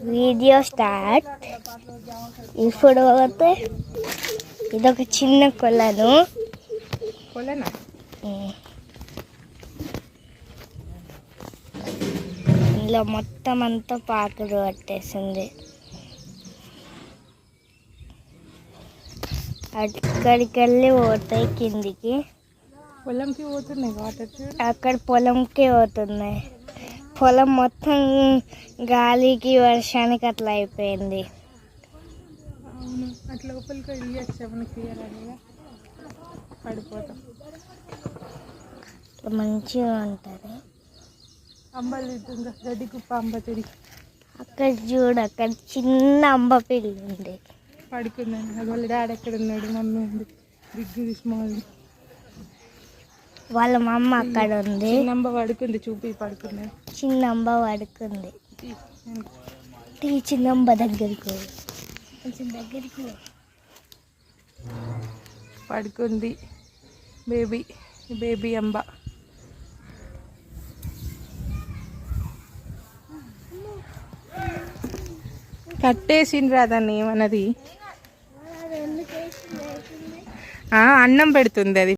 Video start. ఇప్పుడు పోతే ఇదొక చిన్న కొలను. కొలనా? ఇందులో మొత్తం అంతా పాకుడు పట్టేసింది. అక్కడికి వెళ్ళి పోతాయి కిందికి. పొలంకి పోతున్నాయి వాటర్ అక్కడ పొలంకి పోతున్నాయి. పొలం మొత్తం గాలికి వర్షానికి అట్లా అయిపోయింది. అవును అట్లా లోపలికి మనకి పడిపోతాం. మంచిగా ఉంటుంది. అంబలు గడ్డి కుప్ప అంబ తిరిగి అక్కడ చూడు అక్కడ చిన్న అంబ పిల్లి ఉంది. పడుకుందండి. అది వాళ్ళ డాడీ ఎక్కడ ఉన్నాడు? మమ్మీ ఉంది. బిగ్ స్మాల్ వాళ్ళ మమ్మ అక్కడ ఉంది. చిన్నంబ పడుకుంది చూపి పడుకున్నది చిన్న అంబ పడుకుంది ఈ చిన్న అంబ దగ్గరికి. కొంచెం దగ్గరికి. పడుకుంది. బేబీ బేబీ అంబ. కట్టేసిండ్రా దాన్ని ఏమన్నది ఆ, అన్నం పెడుతుంది అది.